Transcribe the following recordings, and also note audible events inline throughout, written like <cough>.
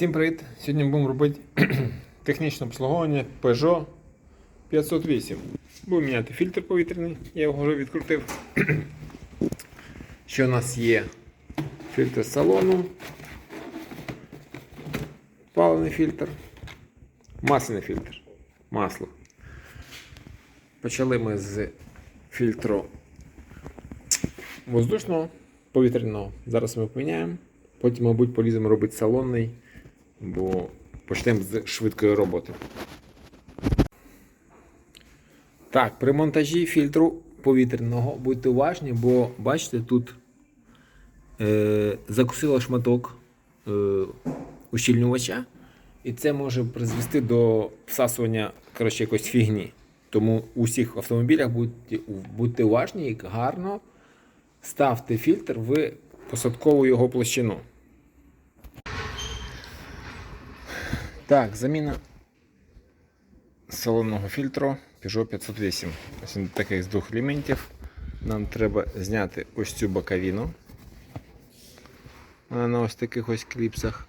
Всім привіт! Сьогодні будемо робити <clears throat> технічне обслуговування Peugeot 508. Будемо міняти фільтр повітряний, я його вже відкрутив. Ще у нас є фільтр салону, паливний фільтр, масляний фільтр, масло. Почали ми з фільтру воздушного повітряного. Зараз ми поміняємо. Потім, мабуть, поліземо робити салонний, бо почнемо з швидкої роботи. Так, при монтажі фільтру повітряного будьте уважні, бо бачите, тут е, закусило шматок е, ущільнювача, і це може призвести до всасування коротше, якоїсь фігні. Тому у всіх автомобілях будьте, будьте уважні і гарно ставте фільтр в посадкову його площину. Так, заміна салонного фільтру Peugeot 508. Ось він таких з двох елементів. Нам треба зняти ось цю боковину. Вона на ось таких ось кліпсах.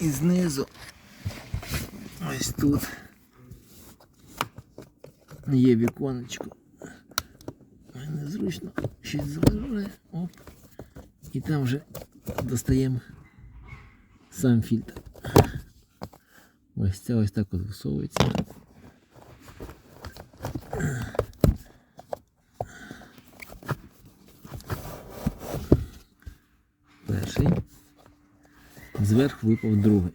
І знизу ось тут є віконечко. Незручно. Щось заважає. Оп. І там вже достаємо сам фільтр. Ось це ось так от висовується. Перший. Зверху випав другий.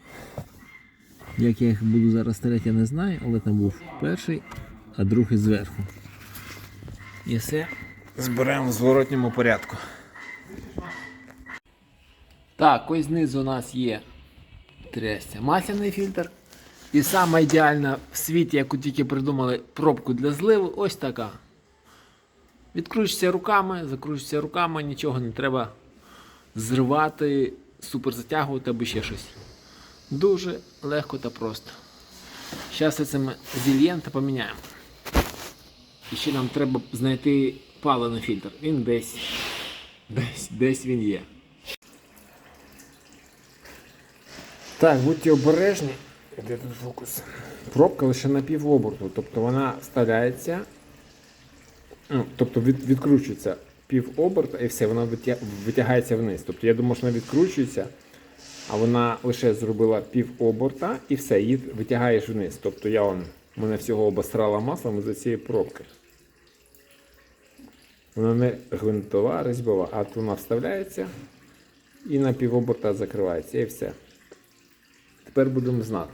Як я їх буду зараз стріляти, я не знаю, але там був перший, а другий зверху. І все збираємо в зворотньому порядку. Так, ось знизу у нас є трясся масляний фільтр. І сама ідеальна в світі, яку тільки придумали пробку для зливу, ось така. Відкручуйся руками, закручуйся руками, нічого не треба зривати, супер затягувати або ще щось. Дуже легко та просто. Зараз це ми зільємо та поміняємо. І ще нам треба знайти паливний фільтр. Він десь. Десь, десь він є. Так, будьте обережні. Де тут фокус? Пробка лише на півоборту. Тобто вона вставляється. Ну, тобто від, відкручується півоберта і все, вона витягається вниз. Тобто я думаю, що вона відкручується, а вона лише зробила півоберта і все, її витягаєш вниз. Тобто я он, мене всього обосрала маслом із-за цієї пробки. Вона не гвинтова, а різьбова, а от вона вставляється і на півоберта закривається і все. Тепер будемо знати.